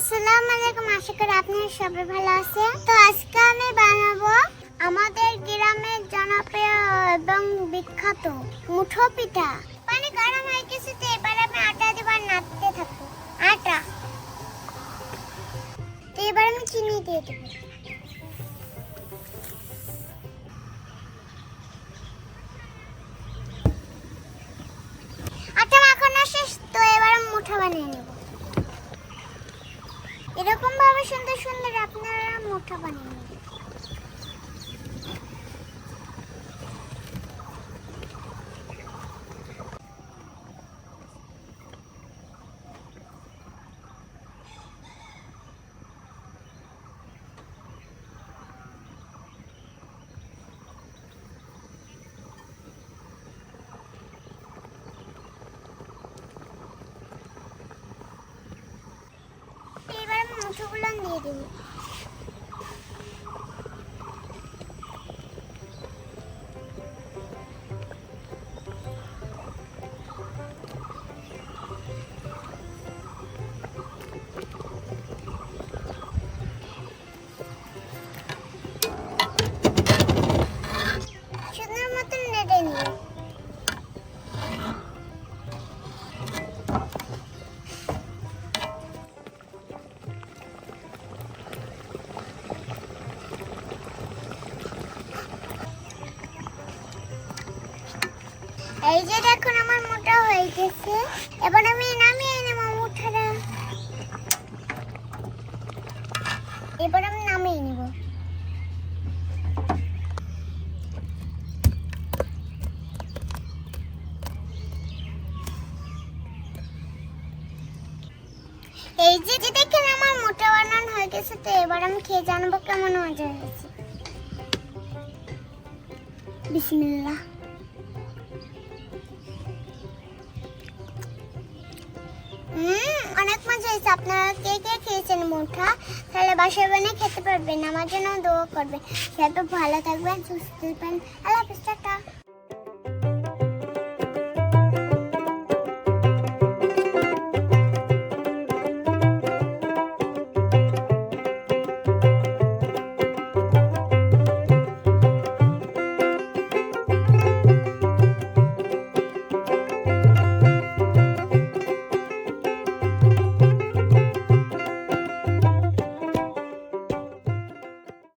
আসসালামু আলাইকুম। আশা করি সবাই ভালো আছেন। তো আজকে আমি বানাবো আমাদের গ্রামের জনপ্রিয় এবং বিখ্যাত মুঠো পিঠা। পানি গরম হয়ে গেছে তো এবার আমি আটা দিব আর নাড়তে থাকব। আটা। তো এবার আমি চিনি দিয়ে দেবো। আটা মাখানো শেষ, তো এবার মুঠো বানিয়ে নেব। সুন্দর সুন্দর আপনারা মোটা বানিয়ে নেবেন তো এবার আমি মুঠোগুলো দিয়ে দেবো এই যে দেখুন, আমার মোটা হয়ে গেছে। এবার আমি নামিয়ে নেব মুঠাটা। এবার আমি নামিয়ে নেব। এই যে দেখেন আমার মোটা বানানো হয়ে গেছে তো, এবার আমি খেয়ে জানব কেমন মজা হয়েছে। বিসমিল্লাহ। হয়েছে আপনারা কে কে খেয়েছেন মুঠা তাহলে বাসায় বানিয়ে খেতে পারবেন, আমার জন্য দোয়া করবেন। সবাই ভালো থাকবেন, সুস্থ থাকবেন। আল্লাহ হাফেজ